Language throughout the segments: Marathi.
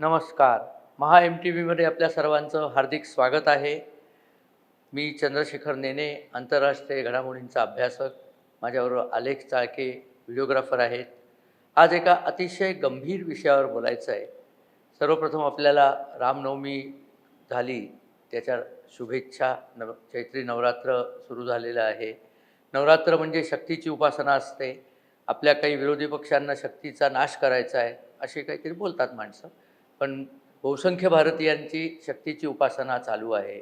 नमस्कार. महा एम टी व्हीमध्ये आपल्या सर्वांचं हार्दिक स्वागत आहे. मी चंद्रशेखर नेने आंतरराष्ट्रीय घडामोडींचा अभ्यासक. माझ्याबरोबर आलेख चाळके व्हिडिओग्राफर आहेत. आज एका अतिशय गंभीर विषयावर बोलायचं आहे. सर्वप्रथम आपल्याला रामनवमी झाली. त्याच्या शुभेच्छा. नव चैत्री नवरात्र सुरू झालेलं आहे. नवरात्र म्हणजे शक्तीची उपासना असते. आपल्या काही विरोधी पक्षांना शक्तीचा नाश करायचा आहे. असे काहीतरी बोलतात माणसं. पण बहुसंख्य भारतीयांची शक्तीची उपासना चालू आहे.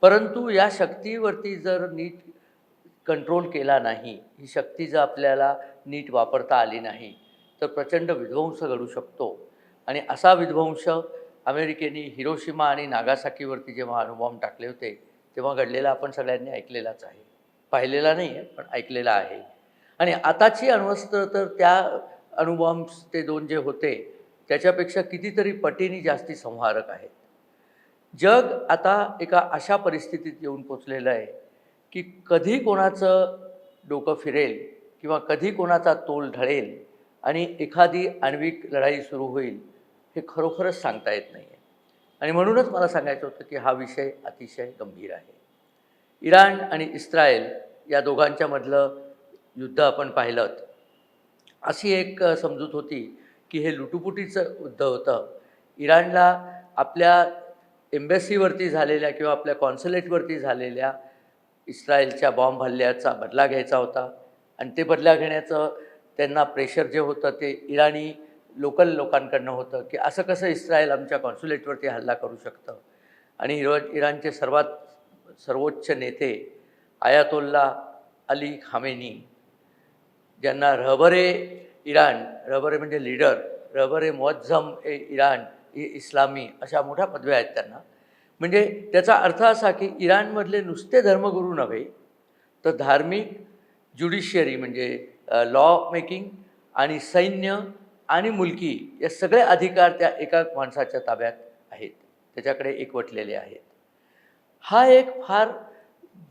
परंतु या शक्तीवरती जर नीट कंट्रोल केला नाही ही शक्ती जर आपल्याला नीट वापरता आली नाही तर प्रचंड विध्वंस घडू शकतो. आणि असा विध्वंस अमेरिकेने हिरोशिमा आणि नागासाकीवरती जेव्हा अणुबॉम्ब टाकले होते तेव्हा घडलेला आपण सगळ्यांनी ऐकलेलाच आहे. पाहिलेला नाही आहे पण ऐकलेला आहे. आणि आताची अण्वस्त्र तर त्या अणुबॉम्ब्स ते दोन जे होते त्याच्यापेक्षा कितीतरी पटीने जास्ती संहारक आहेत. जग आता एका अशा परिस्थितीत येऊन पोचलेलं आहे की कधी कोणाचं डोकं फिरेल किंवा कधी कोणाचा तोल ढळेल आणि एखादी आण्विक लढाई सुरू होईल हे खरोखरच सांगता येत नाही आहे आणि म्हणूनच मला सांगायचं होतं की हा विषय अतिशय गंभीर आहे. इराण आणि इस्रायल या दोघांच्यामधलं युद्ध आपण पाहिलं अशी एक समजूत होती की हे लुटुपुटीचं युद्ध होतं. इराणला आपल्या एम्बॅसीवरती झालेल्या किंवा आपल्या कॉन्सुलेटवरती झालेल्या इस्रायलच्या बॉम्ब हल्ल्याचा बदला घ्यायचा होता. आणि ते बदला घेण्याचं त्यांना प्रेशर जे होतं ते इराणी लोकल लोकांकडनं होतं की असं कसं इस्रायल आमच्या कॉन्सुलेटवरती हल्ला करू शकतं. आणि इरो इराणचे सर्वात सर्वोच्च नेते आयातोल्ला अली खामेनी ज्यांना रहबरे इराण रबर म्हणजे लीडर रबर ए मुअज्जम ए इराण ए इस्लामी अशा मोठ्या पदव्या आहेत त्यांना. म्हणजे त्याचा अर्थ असा की इराणमधले नुसते धर्मगुरू नव्हे तर धार्मिक ज्युडिशियरी म्हणजे लॉ मेकिंग आणि सैन्य आणि मुलकी या सगळे अधिकार त्या एका माणसाच्या ताब्यात आहेत. त्याच्याकडे एकवटलेले आहेत. हा एक फार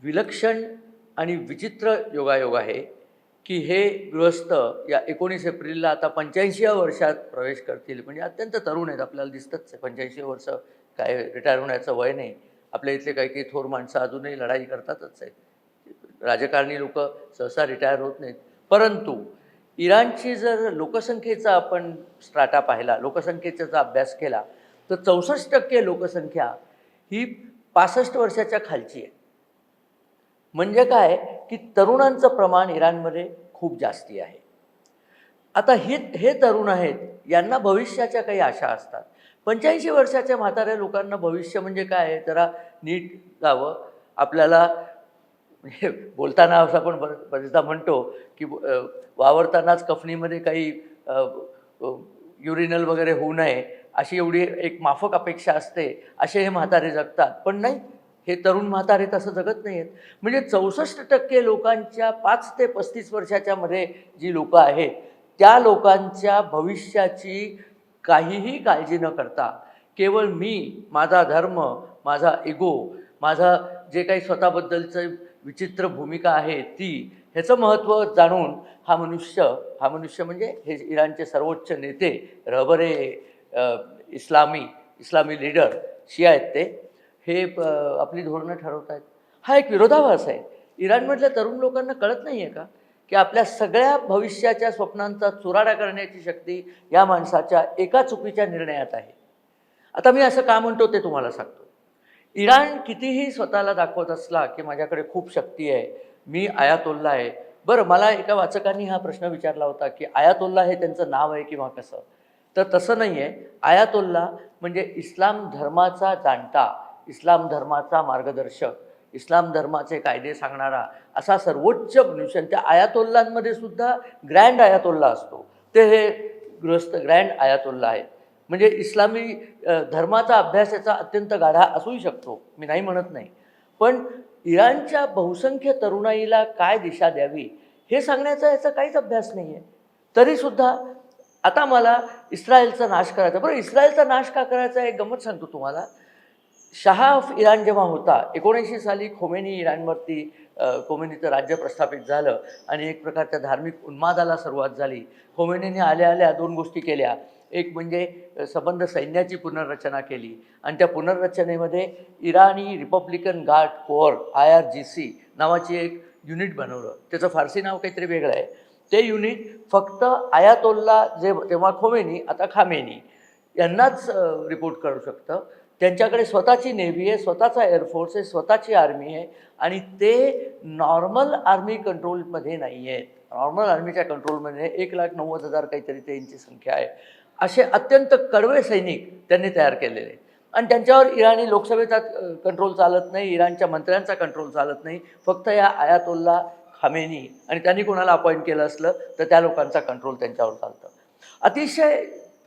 विलक्षण आणि विचित्र योगायोग आहे. की हे गृहस्थ या एकोणीस एप्रिलला आता पंच्याऐंशीव्या वर्षात प्रवेश करतील. म्हणजे अत्यंत तरुण आहेत आपल्याला दिसतंच आहे. पंच्याऐंशी वर्ष काय रिटायर होण्याचं वय नाही. आपल्या इथले काही काही थोर माणसं अजूनही लढाई करतातच आहेत. राजकारणी लोक सहसा रिटायर होत नाहीत. परंतु इराणची जर लोकसंख्येचा आपण स्ट्राटा पाहिला लोकसंख्येचा जर अभ्यास केला तर चौसष्ट टक्के लोकसंख्या ही पासष्ट वर्षाच्या खालची आहे. म्हणजे काय? की तरुणांचं प्रमाण इराणमध्ये खूप जास्ती आहे. आता हे हे तरुण आहेत यांना भविष्याच्या काही आशा असतात. पंच्याऐंशी वर्षाच्या म्हाताऱ्या लोकांना भविष्य म्हणजे काय आहे? जरा नीट जावं. आपल्याला म्हणजे बोलताना असं आपण बर बरेचदा म्हणतो की वावरतानाच कफनीमध्ये काही युरिनल वगैरे होऊ नये अशी एवढी एक माफक अपेक्षा असते असे हे म्हातारे जगतात. पण नाही हे तरुण म्हातारे तसं जगत नाही आहेत म्हणजे चौसष्ट टक्के लोकांच्या पाच ते पस्तीस वर्षाच्या मध्ये जी लोकं आहेत त्या लोकांच्या भविष्याची काहीही काळजी न करता केवळ मी माझा धर्म माझा इगो माझा जे काही स्वतःबद्दलचं विचित्र भूमिका आहे ती ह्याचं महत्त्व जाणून हा मनुष्य हा मनुष्य म्हणजे हे इराणचे सर्वोच्च नेते रहबरे इस्लामी इस्लामी लीडर शिया आहेत ते. हे प आपली धोरणं ठरवत आहेत हा एक विरोधाभास आहे. इराणमधल्या तरुण लोकांना कळत नाही आहे का? की आपल्या सगळ्या भविष्याच्या स्वप्नांचा चुराडा करण्याची शक्ती या माणसाच्या एका चुकीच्या निर्णयात आहे. आता मी असं का म्हणतो ते तुम्हाला सांगतो. इराण कितीही स्वतःला दाखवत असला की माझ्याकडे खूप शक्ती आहे मी आयातोल्ला आहे. बरं मला एका वाचकांनी हा प्रश्न विचारला होता की आयातोल्ला हे त्यांचं नाव आहे किंवा कसं? तर तसं नाही आहे आयातोल्ला म्हणजे इस्लाम धर्माचा जाणता. इस्लाम धर्माचा मार्गदर्शक इस्लाम धर्माचे कायदे सांगणारा असा सर्वोच्च मनुष्य. त्या आयातोल्लांमध्ये सुद्धा ग्रँड आयातोल्ला असतो. ते हे गृहस्थ ग्रँड आयातोल्ला आहेत. म्हणजे इस्लामी धर्माचा अभ्यास याचा अत्यंत गाढा असूही शकतो. मी नाही म्हणत नाही. पण इराणच्या बहुसंख्य तरुणाईला काय दिशा द्यावी हे सांगण्याचा याचा काहीच अभ्यास नाही आहे तरीसुद्धा आता मला इस्रायलचा नाश करायचा. बरं इस्रायलचा नाश का करायचा एक गमत सांगतो तुम्हाला. शहा ऑफ इराण जेव्हा होता एकोणऐंशी साली खोमेनी इराणवरती खोमेनीचं राज्य प्रस्थापित झालं आणि एक प्रकारच्या धार्मिक उन्मादाला सुरुवात झाली. खोमेनीने आल्या आल्या दोन गोष्टी केल्या. एक म्हणजे संबंध सैन्याची पुनर्रचना केली आणि त्या पुनर्रचनेमध्ये Irani Republican Guard Corps I R G C नावाची एक युनिट बनवलं. त्याचं फारसी नाव काहीतरी वेगळं आहे. ते युनिट फक्त आयातोल्ला जे तेव्हा खोमेनी आता खामेनी यांनाच रिपोर्ट करू शकतं. त्यांच्याकडे स्वतःची नेव्ही आहे स्वतःचा एअरफोर्स आहे स्वतःची आर्मी आहे आणि ते नॉर्मल आर्मी कंट्रोलमध्ये नाही आहेत. नॉर्मल आर्मीच्या कंट्रोलमध्ये एक लाख नव्वद हजार काहीतरी त्यांची संख्या आहे. असे अत्यंत कडवे सैनिक त्यांनी तयार केलेले आहेत. आणि त्यांच्यावर इराणी लोकसभेचा कंट्रोल चालत नाही इराणच्या मंत्र्यांचा कंट्रोल चालत नाही. फक्त या आयातोल्ला खामेनी आणि त्यांनी कोणाला अपॉइंट केलं असलं तर त्या लोकांचा कंट्रोल त्यांच्यावर चालतं. अतिशय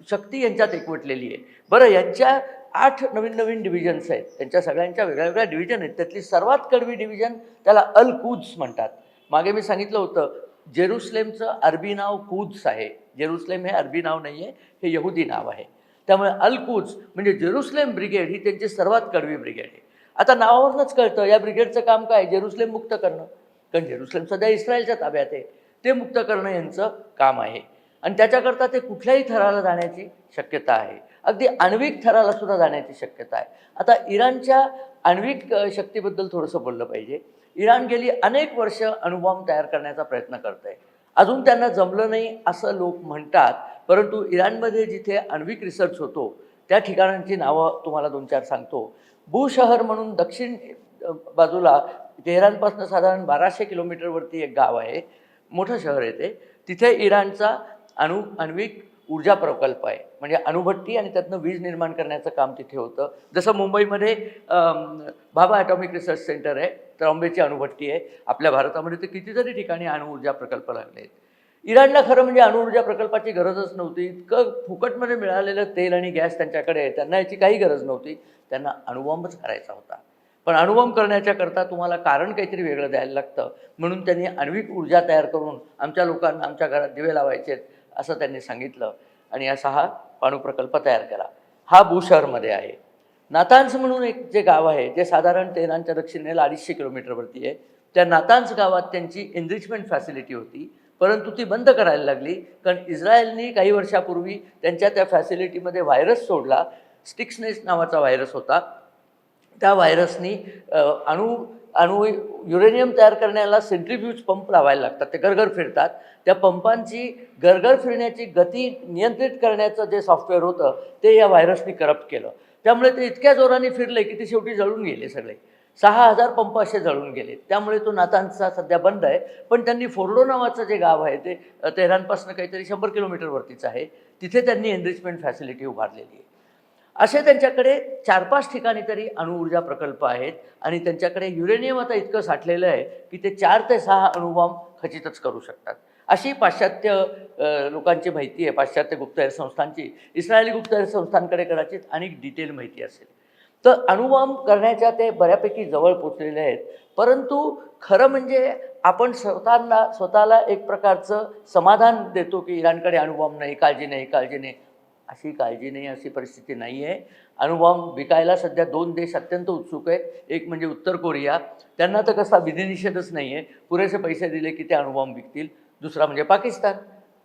शक्ती यांच्यात एकवटलेली आहे. बरं यांच्या आठ नवीन नवीन डिव्हिजन्स आहेत. त्यांच्या सगळ्यांच्या वेगळ्या वेगळ्या डिव्हिजन आहेत. त्यातली सर्वात कडवी डिव्हिजन त्याला अल कुद्स म्हणतात. मागे मी सांगितलं होतं जेरुसलेमचं अरबी नाव कुद्स आहे. जेरुसलेम हे अरबी नाव नाही आहे हे यहुदी नाव आहे. त्यामुळे अल कुद्स म्हणजे जेरुसलेम ब्रिगेड ही त्यांची सर्वात कडवी ब्रिगेड आहे. आता नावावरूनच कळतं या ब्रिगेडचं काम काय? जेरुसलेम मुक्त करणं. कारण जेरुसलेम सध्या इस्रायलच्या ताब्यात आहे. ते मुक्त करणं यांचं काम आहे. आणि त्याच्याकरता ते कुठल्याही थराला जाण्याची शक्यता आहे. अगदी आण्विक थराला सुद्धा जाण्याची शक्यता आहे. आता इराणच्या आण्विक शक्तीबद्दल थोडंसं बोललं पाहिजे. इराण गेली अनेक वर्ष अणुबॉम्ब तयार करण्याचा प्रयत्न करत आहे अजून त्यांना जमलं नाही असं लोक म्हणतात परंतु इराणमध्ये जिथे आण्विक रिसर्च होतो त्या ठिकाणांची नावं तुम्हाला दोन चार सांगतो. बू शहर म्हणून दक्षिण बाजूला तेहरानपासून साधारण बाराशे किलोमीटरवरती एक गाव आहे मोठं शहर आहे ते. तिथे इराणचा अणु आण्विक ऊर्जा प्रकल्प आहे. म्हणजे अणुभट्टी आणि त्यातनं वीज निर्माण करण्याचं काम तिथे होतं. जसं मुंबईमध्ये भाभा ॲटॉमिक रिसर्च सेंटर आहे त्रॉम्बेची अणुभट्टी आहे. आपल्या भारतामध्ये तर कितीतरी ठिकाणी अणुऊर्जा प्रकल्प लागले आहेत. इराणला खरं म्हणजे अणुऊर्जा प्रकल्पाची गरजच नव्हती. इतकं फुकटमध्ये मिळालेलं तेल आणि गॅस त्यांच्याकडे आहे. त्यांना याची काही गरज नव्हती. त्यांना अणुबॉम्बच करायचा होता. पण अणुबॉम्ब करण्याच्याकरता तुम्हाला कारण काहीतरी वेगळं द्यायला लागतं. म्हणून त्यांनी आण्विक ऊर्जा तयार करून आमच्या लोकांना आमच्या घरात दिवे लावायचे आहेत असं त्यांनी सांगितलं. आणि असा हा अणुप्रकल्प तयार केला. हा भूशहरमध्ये आहे. नातांस म्हणून एक जे गाव आहे जे साधारण तेहरानच्या दक्षिणेला अडीचशे किलोमीटरवरती आहे त्या नातांस गावात त्यांची एनरिचमेंट फॅसिलिटी होती. परंतु ती बंद करायला लागली कारण इस्रायलनी काही वर्षापूर्वी त्यांच्या त्या फॅसिलिटीमध्ये व्हायरस सोडला. स्टिक्सनेस नावाचा व्हायरस होता. त्या व्हायरसनी अणू अणु युरेनियम तयार करण्याला सेंट्रीफ्यूज पंप लावायला लागतात. ते गरगर फिरतात. त्या पंपांची गरगर फिरण्याची गती नियंत्रित करण्याचं जे सॉफ्टवेअर होतं ते या व्हायरसनी करप्ट केलं. त्यामुळे ते इतक्या जोराने फिरले की ते शेवटी जळून गेले सगळे. सहा हजार पंप असे जळून गेले. त्यामुळे तो नातांचा सध्या बंद आहे. पण त्यांनी फोर्डो नावाचं जे गाव आहे ते तेहरानपासून काहीतरी शंभर किलोमीटरवरतीच आहे. तिथे त्यांनी एनरिचमेंट फॅसिलिटी उभारलेली आहे. असे त्यांच्याकडे चार पाच ठिकाणी तरी अणुऊर्जा प्रकल्प आहेत आणि त्यांच्याकडे युरेनियम आता इतकं साठलेलं आहे की ते चार ते सहा अणुबॉम्ब खचितच करू शकतात. अशी पाश्चात्य लोकांची माहिती आहे पाश्चात्य गुप्तहेर संस्थांची इस्रायली गुप्तहेर संस्थांकडे कदाचित अनेक डिटेल माहिती असेल. तर अणुबॉम्ब करण्याच्या ते बऱ्यापैकी जवळ पोचलेले आहेत परंतु खरं म्हणजे आपण स्वतःला स्वतःला एक प्रकारचं समाधान देतो की इराणकडे अणुबॉम्ब नाही काळजी नाही काळजी नाही. अशी काळजी नाही अशी परिस्थिती नाही आहे अणुबॉम्ब विकायला सध्या दोन देश अत्यंत उत्सुक आहेत. एक म्हणजे उत्तर कोरिया. त्यांना तर कसा विधिनिषेधच नाही आहे पुरेसे पैसे दिले की ते अणुबॉम्ब विकतील. दुसरा म्हणजे पाकिस्तान.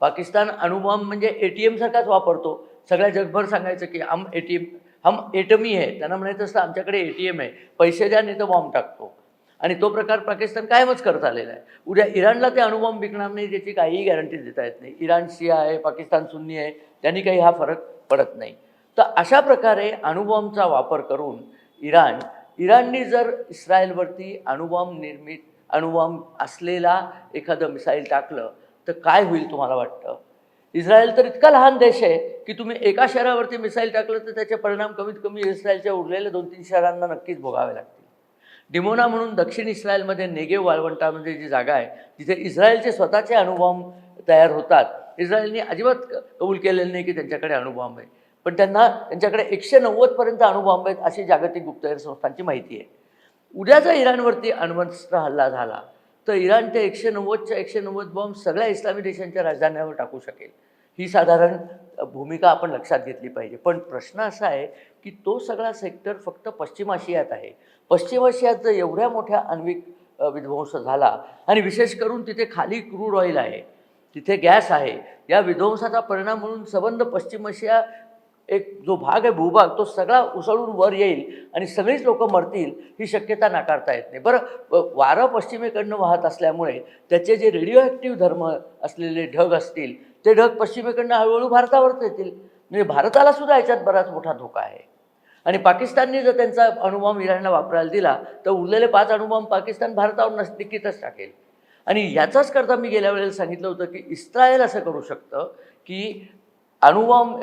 पाकिस्तान अणुबॉम्ब म्हणजे ए टी एमसारखाच वापरतो. सगळ्या जगभर सांगायचं की हम ए टी एम हम एटमी आहे. त्यांना म्हणायचं असतं आमच्याकडे ए टी एम आहे. पैसे द्या नाही तर बॉम्ब टाकतो. आणि तो प्रकार पाकिस्तान कायमच करत आलेला आहे. उद्या इराणला ते अणुबॉम्ब विकणार नाही त्याची काहीही गॅरंटी देता येत नाही. इराण शिया आहे पाकिस्तान सुन्नी आहे त्यांनी काही हा फरक पडत नाही. तर अशा प्रकारे अणुबॉम्बचा वापर करून इराण इराणनी जर इस्रायलवरती अणुबॉम्ब निर्मित अणुबॉम्ब असलेला एखादं मिसाईल टाकलं तर काय होईल तुम्हाला वाटतं? इस्रायल तर इतका लहान देश आहे की तुम्ही एका शहरावरती मिसाईल टाकलं तर त्याचे परिणाम कमीत कमी इस्रायलच्या उरलेल्या दोन तीन शहरांना नक्कीच भोगावे लागतील. डिमोना म्हणून दक्षिण इस्रायलमध्ये नेगेव वाळवंटामध्ये म्हणजे जी जागा आहे तिथे इस्रायलचे स्वतःचे अणुबॉम्ब तयार होतात. इस्रायलने अजिबात कबूल केलेलं नाही की त्यांच्याकडे अणुबॉम्ब आहे. पण त्यांना त्यांच्याकडे एकशे नव्वदपर्यंत अणुबॉम्ब आहेत अशी जागतिक गुप्तहेर संस्थांची माहिती आहे. उद्या जर इराणवरती अण्वस्त्र हल्ला झाला तर इराण ते एकशे नव्वदच्या एकशे नव्वद बॉम्ब सगळ्या इस्लामी देशांच्या राजधान्यावर टाकू शकेल. ही साधारण भूमिका आपण लक्षात घेतली पाहिजे. पण प्रश्न असा आहे की तो सगळा सेक्टर फक्त पश्चिम आशियात आहे. पश्चिम आशियात जर एवढ्या मोठ्या आण्विक विध्वंस झाला आणि विशेष करून तिथे खाली क्रूड ऑइल आहे तिथे गॅस आहे या विध्वंसाचा परिणाम म्हणून संबंध पश्चिम आशिया एक जो भाग आहे भूभाग तो सगळा उसळून वर येईल आणि सगळीच लोक मरतील ही शक्यता नाकारता येत नाही. बरं वारं पश्चिमेकडनं वाहत असल्यामुळे त्याचे जे रेडिओ ॲक्टिव्ह धर्म असलेले ढग असतील ते ढग पश्चिमेकडनं हळूहळू भारतावरच येतील. म्हणजे भारताला सुद्धा याच्यात बराच मोठा धोका आहे. आणि पाकिस्तानने जर त्यांचा अणुबॉम्ब इराणला वापरायला दिला तर उरलेले पाच अणुबॉम्ब पाकिस्तान भारतावर नस नक्कीच टाकेल. आणि याचाच करता मी गेल्या वेळेला सांगितलं होतं की इस्रायल असं करू शकतं की अणुबॉम्ब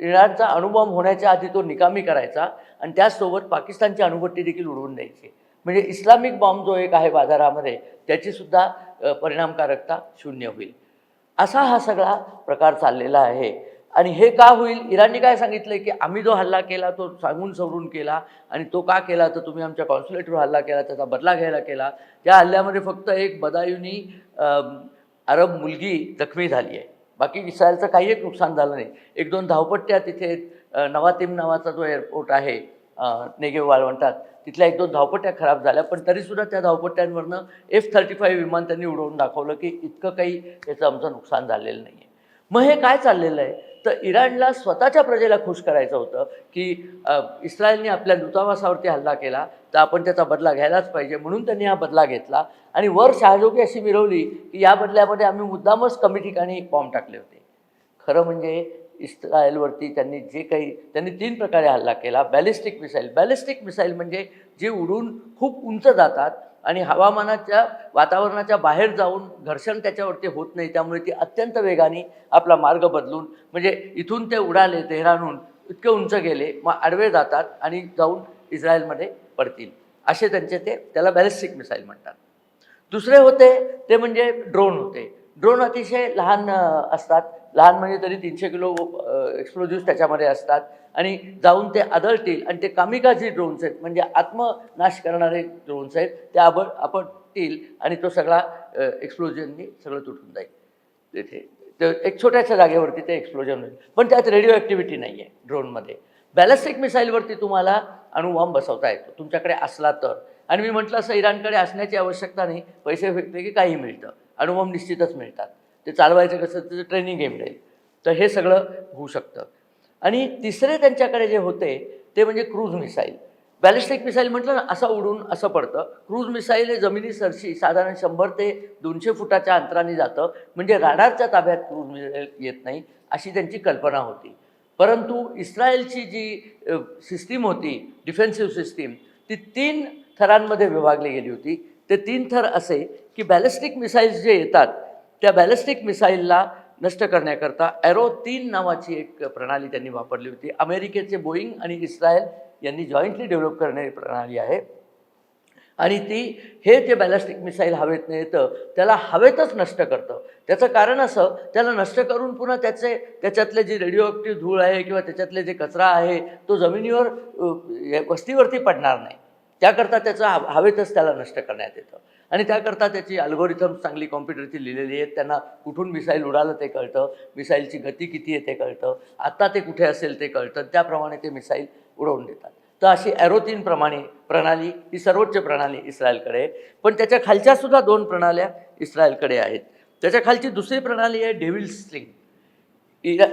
इराणचा अणुबॉम्ब होण्याच्या आधी तो निकामी करायचा आणि त्याचसोबत पाकिस्तानची अणुभट्टी देखील उडवून द्यायची. म्हणजे इस्लामिक बॉम्ब जो एक आहे बाजारामध्ये त्याचीसुद्धा परिणामकारकता शून्य होईल. असा हा सगळा प्रकार चाललेला आहे. आणि हे का होईल? इराणने काय सांगितलं की आम्ही जो हल्ला केला तो सांगून सवरून केला आणि तो का केला? तर तुम्ही आमच्या कॉन्सुलेटवर हल्ला केला त्याचा बदला घ्यायला केला. त्या हल्ल्यामध्ये फक्त एक बदायुनी अरब मुलगी जखमी झाली आहे. बाकी इस्रायलचं काही एक नुकसान झालं नाही. एक दोन धावपट्ट्या तिथे नवातिम नावाचा जो एअरपोर्ट आहे नेगे नेगेव वाळवंटात तिथल्या एक दोन धावपट्ट्या खराब झाल्या. पण तरीसुद्धा त्या धावपट्ट्यांवरनं एफ थर्टी फाईव्ह विमान त्यांनी उडवून दाखवलं की इतकं काही याचं आमचं नुकसान झालेलं नाही आहे मग हे काय चाललेलं आहे? तर इराणला स्वतःच्या प्रजेला खुश करायचं होतं की इस्रायलने आपल्या दूतावासावरती हल्ला केला तर आपण त्याचा बदला घ्यायलाच पाहिजे म्हणून त्यांनी हा बदला घेतला. आणि वर शहाजोगी अशी मिरवली की या बदल्यामध्ये आम्ही मुद्दामच कमी ठिकाणी बॉम्ब टाकले होते. खरं म्हणजे इस्रायलवरती त्यांनी जे काही त्यांनी तीन प्रकारे हल्ला केला. बॅलिस्टिक मिसाईल बॅलिस्टिक मिसाईल म्हणजे जे उडून खूप उंच जातात आणि हवामानाच्या वातावरणाच्या बाहेर जाऊन घर्षण त्याच्यावरती होत नाही त्यामुळे ती अत्यंत वेगाने आपला मार्ग बदलून म्हणजे इथून ते उडाले तेहरानहून इतके उंच गेले मग आडवे जातात आणि जाऊन इस्रायलमध्ये पडतील. असे त्यांचे ते त्याला बॅलिस्टिक मिसाईल म्हणतात. दुसरे होते ते म्हणजे ड्रोन होते. ड्रोन अतिशय लहान असतात. लहान म्हणजे तरी तीनशे किलो एक्सप्लोजिव्ह त्याच्यामध्ये असतात. आणि जाऊन ते आदळतील आणि ते कामिकाजी ड्रोन्स आहेत म्हणजे आत्मनाश करणारे ड्रोन्स आहेत ते आबड आपटतील आणि तो सगळा एक्सप्लोजननी सगळं तुटून जाईल. तिथे तर एक छोट्याशा जागेवरती ते एक्सप्लोजन होईल. पण त्यात रेडिओ ॲक्टिव्हिटी नाही आहे ड्रोनमध्ये बॅलिस्टिक मिसाईलवरती तुम्हाला अणुबॉम्ब बसवता येतो. तुमच्याकडे असला तर. आणि मी म्हटलं असं इराणकडे असण्याची आवश्यकता नाही. पैसे फेकले की काही मिळतं. अणुबॉम्ब निश्चितच मिळतात. ते चालवायचं कसं त्याचं ट्रेनिंग गेम राहील. तर हे सगळं होऊ शकतं. आणि तिसरे त्यांच्याकडे जे होते ते म्हणजे क्रूज मिसाईल. बॅलिस्टिक मिसाईल म्हटलं ना असं उडून असं पडतं. क्रूज मिसाईल हे जमिनी सरशी साधारण शंभर ते दोनशे फुटाच्या अंतराने जातं. म्हणजे राडारच्या ताब्यात क्रूज मिसाईल येत नाही अशी त्यांची कल्पना होती. परंतु इस्रायलची जी सिस्टीम होती डिफेन्सिव्ह सिस्टीम ती तीन थरांमध्ये विभागली गेली होती. ते तीन थर असे की बॅलिस्टिक मिसाईल्स जे येतात त्या बॅलिस्टिक मिसाईलला नष्ट करण्याकरता ॲरो तीन नावाची एक प्रणाली त्यांनी वापरली होती. अमेरिकेचे बोईंग आणि इस्रायल यांनी जॉईंटली डेव्हलप करणारी प्रणाली आहे. आणि ती हे जे बॅलिस्टिक मिसाईल हवेतनं येतं त्याला हवेतच नष्ट करतं. त्याचं कारण असं त्याला नष्ट करून पुन्हा त्याचे त्याच्यातले जे रेडिओ ॲक्टिव्ह धूळ आहे किंवा त्याच्यातले जे कचरा आहे तो जमिनीवर वस्तीवरती पडणार नाही. त्याकरता त्याचं हवेतच त्याला नष्ट करण्यात येतं. आणि त्याकरता त्याची अल्गोरिथम चांगली कॉम्प्युटरची लिहिलेली आहेत त्यांना कुठून मिसाईल उडालं ते कळतं. मिसाईलची गती किती आहे ते कळतं. आत्ता ते कुठे असेल ते कळतं. त्याप्रमाणे ते मिसाईल उडवून देतात. तर अशी ॲरोतीन प्रमाणे प्रणाली ही सर्वोच्च प्रणाली इस्रायलकडे आहे. पण त्याच्या खालच्यासुद्धा दोन प्रणाल्या इस्रायलकडे आहेत. त्याच्या खालची दुसरी प्रणाली आहे डेव्हिल स्लिंग इरा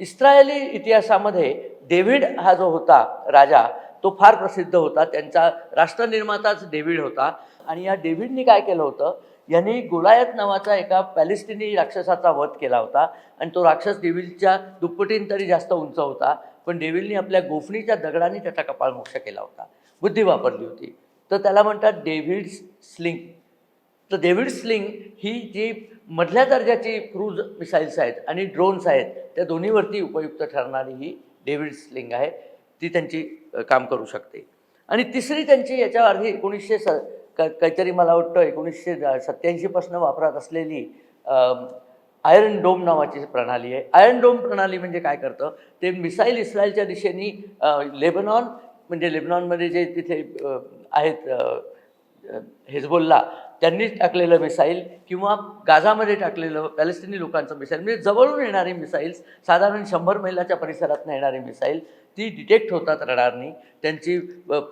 इस्रायली इतिहासामध्ये डेव्हिड हा जो होता राजा तो फार प्रसिद्ध होता. त्यांचा राष्ट्रनिर्माताच डेव्हिड होता. आणि या डेव्हिडनी काय केलं होतं? यांनी गोलायत नावाचा एका पॅलेस्टिनी राक्षसाचा वध केला होता. आणि तो राक्षस डेव्हिलच्या दुप्पटीन तरी जास्त उंच होता. पण डेव्हिलनी आपल्या गोफणीच्या दगडाने त्याचा कपाळ मोक्ष केला होता. बुद्धी वापरली होती. तर त्याला म्हणतात डेव्हिड स्लिंग. तर डेव्हिड स्लिंग ही जी मधल्या दर्जाची क्रूज मिसाईल्स आहेत आणि ड्रोन्स आहेत त्या दोन्हीवरती उपयुक्त ठरणारी ही डेव्हिड स्लिंग आहे. ती त्यांची काम करू शकते. आणि तिसरी त्यांची याच्या आधी एकोणीसशे स क काहीतरी मला वाटतं एकोणीसशे सत्याऐंशीपासून वापरात असलेली आयरन डोम नावाची प्रणाली आहे. आयरन डोम प्रणाली म्हणजे काय करतं? ते मिसाईल इस्रायलच्या दिशेने लेबनॉन म्हणजे लेबनॉनमध्ये जे तिथे आहेत हेजबोल्ला त्यांनी टाकलेलं मिसाईल किंवा गाझामध्ये टाकलेलं पॅलेस्टिनी लोकांचं मिसाईल. म्हणजे जवळून येणारी मिसाईल्स साधारण शंभर मैलाच्या परिसरातून येणारी मिसाईल ती डिटेक्ट होतात रडारनी. त्यांची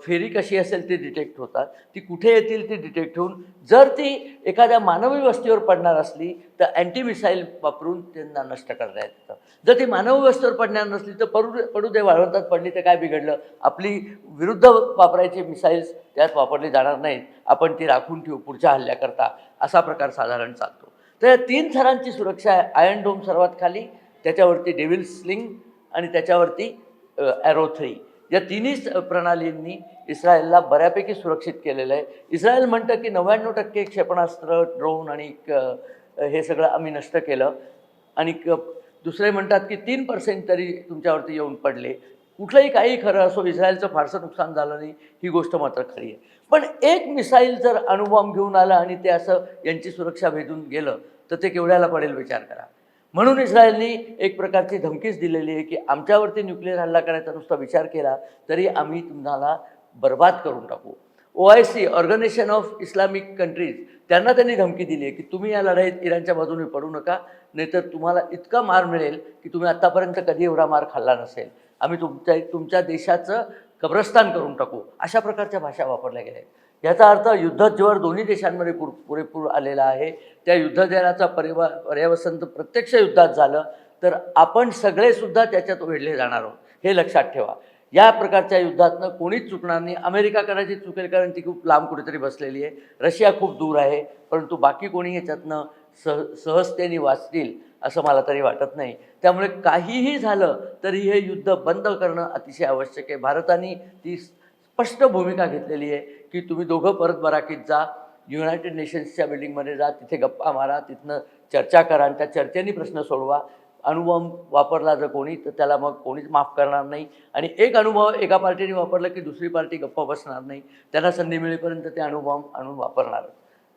फेरी कशी असेल ती डिटेक्ट होतात. ती कुठे येतील ती डिटेक्ट होऊन जर ती एखाद्या मानवी वस्तीवर पडणार असली तर अँटी मिसाईल वापरून त्यांना नष्ट करता येतं. जर ती मानवी वस्तीवर पडणार नसली तर पडू दे- पडू दे वाळवतात पडली तर काय बिघडलं? आपली विरुद्ध वापरायची मिसाईल्स त्यात वापरली जाणार नाहीत. आपण ती राखून ठेवू पुढच्या हल्ल्याकरता असा प्रकार साधारण चालतो. तर या तीन थरांची सुरक्षा आहे आयर्न डोम सर्वात खाली त्याच्यावरती डेव्हिल स्लिंग आणि त्याच्यावरती ॲरो थ्री या तिन्ही प्रणालींनी इस्रायलला बऱ्यापैकी सुरक्षित केलेलं आहे. इस्रायल म्हणतं की नव्याण्णव टक्के क्षेपणास्त्र ड्रोन आणि हे सगळं आम्ही नष्ट केलं. आणि दुसरे म्हणतात की तीन पर्सेंट तरी तुमच्यावरती येऊन पडले. कुठलंही काही खरं असो इस्रायलचं फारसं नुकसान झालं नाही. ही गोष्ट मात्र खरी आहे. पण एक मिसाईल जर अणुबॉम्ब घेऊन आला आणि ते असं यांची सुरक्षा भेदून गेलं तर ते केवढ्याला पडेल विचार करा. म्हणून इस्रायलनी एक प्रकारची धमकीच दिलेली आहे की आमच्यावरती न्यूक्लिअर हल्ला करायचा नुसता विचार केला तरी आम्ही तुम्हाला बर्बाद करून टाकू. O I C organisation of Islamic countries त्यांना त्यांनी धमकी दिली आहे की तुम्ही या लढाईत इराणच्या बाजूने पडू नका नाहीतर तुम्हाला इतका मार मिळेल की तुम्ही आत्तापर्यंत कधी एवढा मार खाल्ला नसेल. आम्ही तुमच्या तुमच्या देशाचं कब्रस्तान करून टाकू. अशा प्रकारच्या भाषा वापरल्या गेल्या आहेत. याचा अर्थ युद्धज्वर दोन्ही देशांमध्ये पुर पुरेपूर आलेला आहे. त्या युद्धज्वराचा परिवा पर्यावसंत प्रत्यक्ष युद्धात झालं तर आपण सगळेसुद्धा त्याच्यात वेढले जाणार आहोत. हे लक्षात ठेवा. या प्रकारच्या युद्धातनं कोणीच चुकणार नाही. अमेरिका कदाचित चुकेल कारण ती खूप लांब कुठेतरी बसलेली आहे. रशिया खूप दूर आहे परंतु बाकी कोणी याच्यातनं सह सहजतेने वाचतील. असं मला तरी वाटत नाही. त्यामुळे काहीही झालं तरी हे युद्ध बंद करणं अतिशय आवश्यक आहे. भारताने ती स्पष्ट भूमिका घेतलेली आहे की तुम्ही दोघं परत बराकीत जा युनायटेड नेशन्सच्या बिल्डिंगमध्ये जा तिथे गप्पा मारा तिथनं चर्चा करा आणि त्या चर्चेने प्रश्न सोडवा. अणुबॉम्ब वापरला जर कोणी तर त्याला मग कोणीच माफ करणार नाही. आणि एक अनुभव एका पार्टीने वापरलं की दुसरी पार्टी गप्पा बसणार नाही. त्यांना संधी मिळेपर्यंत ते अणुबॉम्ब आणून वापरणार.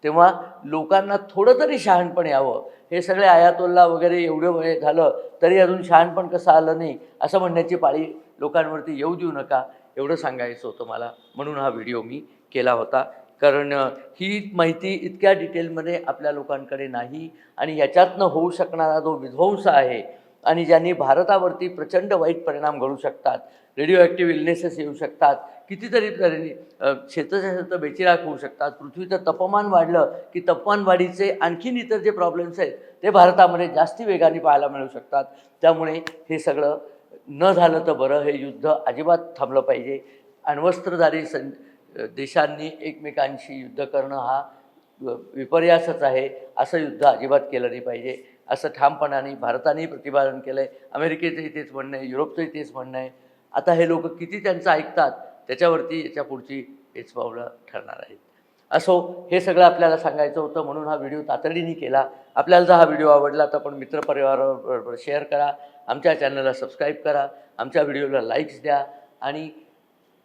तेव्हा लोकांना थोडं तरी शहाणपण यावं. हे सगळे आयातोल्ला वगैरे एवढं वय झालं तरी अजून शहाणपण कसं आलं नाही असं म्हणण्याची पाळी लोकांवरती येऊ देऊ नका एवढं सांगायचं होतं मला. म्हणून हा व्हिडिओ मी केला होता. कारण ही माहिती इतक्या डिटेलमध्ये आपल्या लोकांकडे नाही आणि याच्यातनं होऊ शकणारा जो विध्वंस आहे आणि ज्यांनी भारतावरती प्रचंड वाईट परिणाम घडू शकतात रेडिओ ॲक्टिव्ह इलनेसेस येऊ शकतात कितीतरी तऱ्हेने अ, शेताच्या शेतं बेचिराख होऊ शकतात पृथ्वीचं तापमान वाढलं की तापमान वाढीचे आणखीन इतर जे प्रॉब्लेम्स आहेत ते भारतामध्ये जास्ती वेगाने पाहायला मिळू शकतात. त्यामुळे हे सगळं न झालं तर बरं हे युद्ध अजिबात थांबलं पाहिजे. अण्वस्त्रधारी सं देशांनी एकमेकांशी युद्ध करणं हा विपर्यासच आहे असं युद्ध अजिबात केलं नाही पाहिजे. असं ठामपणाने भारतानेही प्रतिपादन केलं आहे अमेरिकेचंही तेच म्हणणं आहे युरोपचंही तेच म्हणणं आहे. आता हे लोक किती त्यांचं ऐकतात त्याच्यावरती याच्या पुढची हेच पावलं ठरणार आहेत. असो हे सगळं आपल्याला सांगायचं होतं म्हणून हा व्हिडिओ तातडीने केला. आपल्याला जर हा व्हिडिओ आवडला तर आपण मित्रपरिवाराबरोबर शेअर करा आमच्या चॅनलला सबस्क्राईब करा आमच्या व्हिडिओला लाईक्स द्या आणि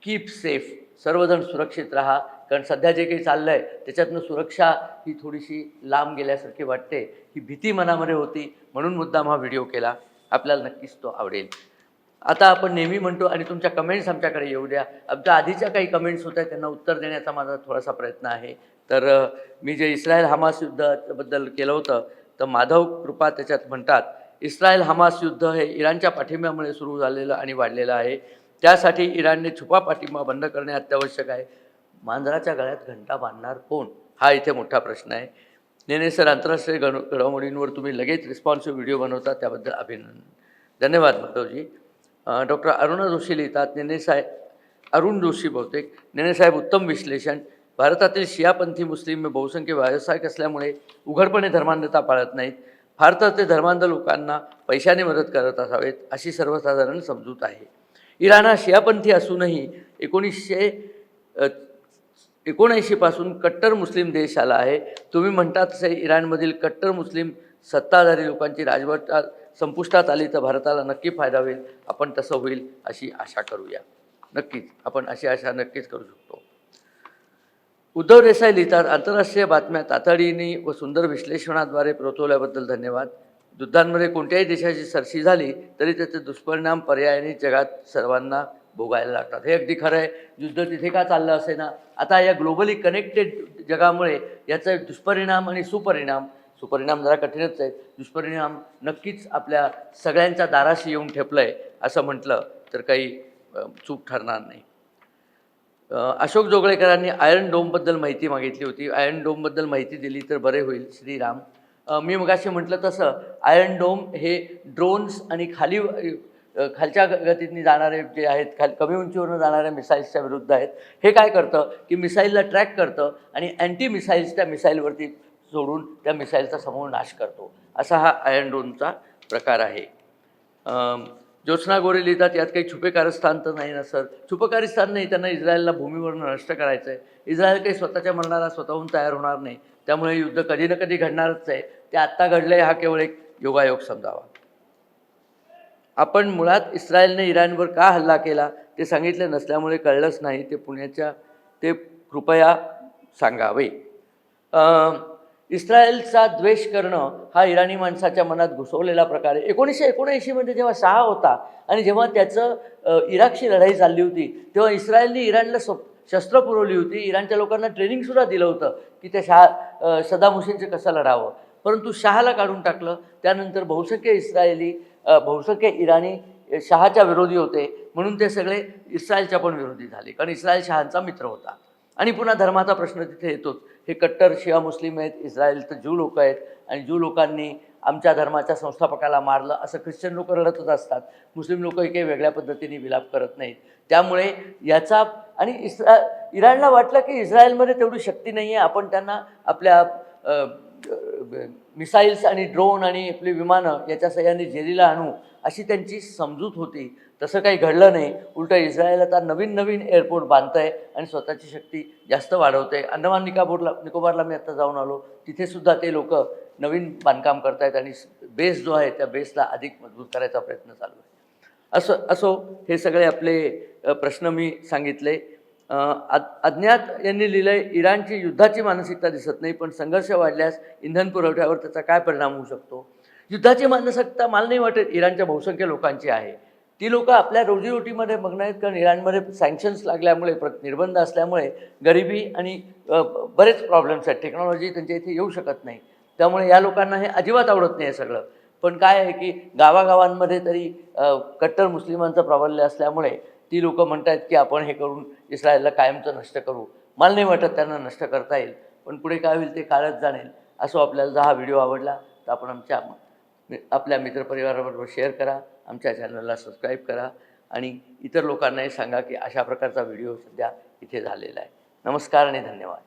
कीप सेफ सर्वजण सुरक्षित राहा. कारण सध्या जे काही चाललं आहे त्याच्यातनं सुरक्षा ही थोडीशी लांब गेल्यासारखी वाटते. ही भीती मनामध्ये होती म्हणून मुद्दाम हा व्हिडिओ केला. आपल्याला नक्कीच तो आवडेल. आता आपण नेहमी म्हणतो आणि तुमच्या कमेंट्स आमच्याकडे येऊ द्या. आमच्या आधीच्या काही कमेंट्स होत्या त्यांना उत्तर देण्याचा माझा थोडासा प्रयत्न आहे. तर मी जे इस्रायल हमास युद्धाबद्दल केलं होतं तर माधव कृपा त्याच्यात म्हणतात इस्रायल हमास युद्ध हे इराणच्या पाठिंब्यामुळे सुरू झालेलं आणि वाढलेलं आहे. त्यासाठी इराणने छुपा पाठिंबा बंद करणे अत्यावश्यक आहे. मांजराच्या गळ्यात घंटा बांधणार कोण? हा इथे मोठा प्रश्न आहे. नेने सर आंतरराष्ट्रीय घड घडामोडींवर तुम्ही लगेच रिस्पॉन्सिव्ह व्हिडिओ बनवता त्याबद्दल अभिनंदन. धन्यवाद माधवजी डॉक्टर अरुणा जोशी लिहितात नेने साहेब अरुण जोशी बहुतेक. नेनेसाहेब उत्तम विश्लेषण. भारतातील शियापंथी मुस्लिम बहुसंख्य व्यावसायिक असल्यामुळे उघडपणे धर्मांधता पाळत नाहीत. फार तर ते धर्मांध लोकांना पैशाने मदत करत असावेत अशी सर्वसाधारण समजूत आहे. इराण हा शियापंथी असूनही एकोणीसशे एकोणऐंशीपासून कट्टर मुस्लिम देश आला आहे. तुम्ही म्हणता तसे इराणमधील कट्टर मुस्लिम सत्ताधारी लोकांची राजवट संपुष्टात आली तर भारताला नक्की फायदा होईल. आपण तसं होईल अशी आशा करूया. नक्कीच आपण अशी आशा नक्कीच करू शकतो. उद्धव देसाई लिहितात आंतरराष्ट्रीय बातम्या तातडीने व सुंदर विश्लेषणाद्वारे पुरवल्याबद्दल धन्यवाद. युद्धांमध्ये कोणत्याही देशाची सरशी झाली तरी त्याचे दुष्परिणाम पर्यायाने जगात सर्वांना भोगायला लागतात. हे अगदी खरं आहे. युद्ध तिथे का चाललं असे ना आता या ग्लोबली कनेक्टेड जगामुळे याचे दुष्परिणाम आणि सुपरिणाम सुपरिणाम जरा कठीणच आहेत. दुष्परिणाम नक्कीच आपल्या सगळ्यांच्या दाराशी येऊन ठेपलं आहे असं म्हटलं तर काही चूक ठरणार नाही. अशोक जोगळेकरांनी आयर्न डोमबद्दल माहिती मागितली होती. आयर्न डोमबद्दल माहिती दिली तर बरे होईल. श्रीराम. मी मगाशी म्हटलं तसं आयर्न डोम हे ड्रोन्स आणि खाली खालच्या गतीतनी गतीने जाणारे जे आहेत खाल कमी उंचीवरून जाणाऱ्या मिसाईल्सच्या विरुद्ध आहेत. हे काय करतं? की मिसाईलला ट्रॅक करतं आणि अँटी मिसाईल्स त्या मिसाईलवरती सोडून त्या मिसाईलचा समूळ नाश करतो. असा हा आयर्न ड्रोनचा प्रकार आहे. ज्योत्स्ना गोरे लिहितात यात काही छुपेकारस्थान तर नाही ना सर? छुपेकारस्थान नाही त्यांना इस्रायलला भूमीवरून नष्ट करायचं आहे इस्रायल काही स्वतःच्या मरणाला स्वतःहून तयार होणार नाही. त्यामुळे युद्ध कधी ना कधी घडणारच आहे. ते आत्ता घडलंय हा केवळ एक योगायोग समजावा. आपण मुळात इस्रायलने इराणवर का हल्ला केला ते सांगितले नसल्यामुळे कळलंच नाही. ते पुण्याच्या ते कृपया सांगावे. इस्रायलचा द्वेष करणं हा इराणी माणसाच्या मनात घुसवलेला प्रकार आहे. एकोणीसशे एकोणऐंशीमध्ये जेव्हा शहा होता आणि जेव्हा त्याचं इराकशी लढाई चालली होती तेव्हा इस्रायलने इराणला स शस्त्र पुरवली होती. इराणच्या लोकांना ट्रेनिंगसुद्धा दिलं होतं की त्या शहा सदाम हुसेनचं कसं लढावं. परंतु शहाला काढून टाकलं. त्यानंतर बहुसंख्य इस्रायली बहुसंख्य इराणी शहाच्या विरोधी होते म्हणून ते सगळे इस्रायलच्या पण विरोधी झाले. कारण इस्रायल शहांचा मित्र होता. आणि पुन्हा धर्माचा प्रश्न तिथे येतोच. हे कट्टर शिया मुस्लिम आहेत इस्रायल तर ज्यू लोक आहेत आणि ज्यू लोकांनी आमच्या धर्माच्या संस्थापकाला मारलं असं ख्रिश्चन लोक रडतच असतात. मुस्लिम लोक काही वेगळ्या पद्धतीने विलाप करत नाहीत. त्यामुळे याचा आणि इस्रा इराणला वाटलं की इस्रायलमध्ये तेवढी शक्ती नाही आहे आपण त्यांना आपल्या मिसाईल्स आणि ड्रोन आणि आपली विमानं याच्या सहाय्याने जेरीला आणू अशी त्यांची समजूत होती. तसं काही घडलं नाही. उलटं इस्रायल आता नवीन नवीन एअरपोर्ट बांधत आहे आणि स्वतःची शक्ती जास्त वाढवते अंदमान निकाबोरला निकोबारला मी आत्ता जाऊन आलो. तिथेसुद्धा ते लोक नवीन बांधकाम करतायत आणि बेस जो आहे त्या बेसला अधिक मजबूत करायचा प्रयत्न चालू आहे. असं असो हे सगळे आपले प्रश्न मी सांगितले. अज्ञात यांनी लिहिलंय इराणची युद्धाची मानसिकता दिसत नाही पण संघर्ष वाढल्यास इंधन पुरवठ्यावर त्याचा काय परिणाम होऊ शकतो? युद्धाची मानसिकता मला नाही वाटत इराणच्या बहुसंख्य लोकांची आहे. ती लोक आपल्या रोजीरोटीमध्ये मग्न आहेत कारण इराणमध्ये सँक्शन्स लागल्यामुळे प्र निर्बंध असल्यामुळे गरिबी आणि बरेच प्रॉब्लेम्स आहेत. टेक्नॉलॉजी त्यांच्या इथे येऊ शकत नाही. त्यामुळे या लोकांना हे अजिबात आवडत नाही आहे सगळं. पण काय आहे की गावागावांमध्ये तरी कट्टर मुस्लिमांचं प्राबल्य असल्यामुळे ती लोक म्हणतात की आपण हे करून इस्रायलला कायमचं नष्ट करू. मला नाही वाटत त्यांना नष्ट करता येईल पण पुढे काय होईल ते काळच जाणेल असो आपल्याला जर हा व्हिडिओ आवडला तर आपण आमच्या आपल्या मित्रपरिवाराबरोबर शेअर करा आमच्या चॅनलला सबस्क्राईब करा आणि इतर लोकांनाही सांगा की अशा प्रकारचा व्हिडिओ सध्या इथे झालेला आहे. नमस्कार आणि धन्यवाद.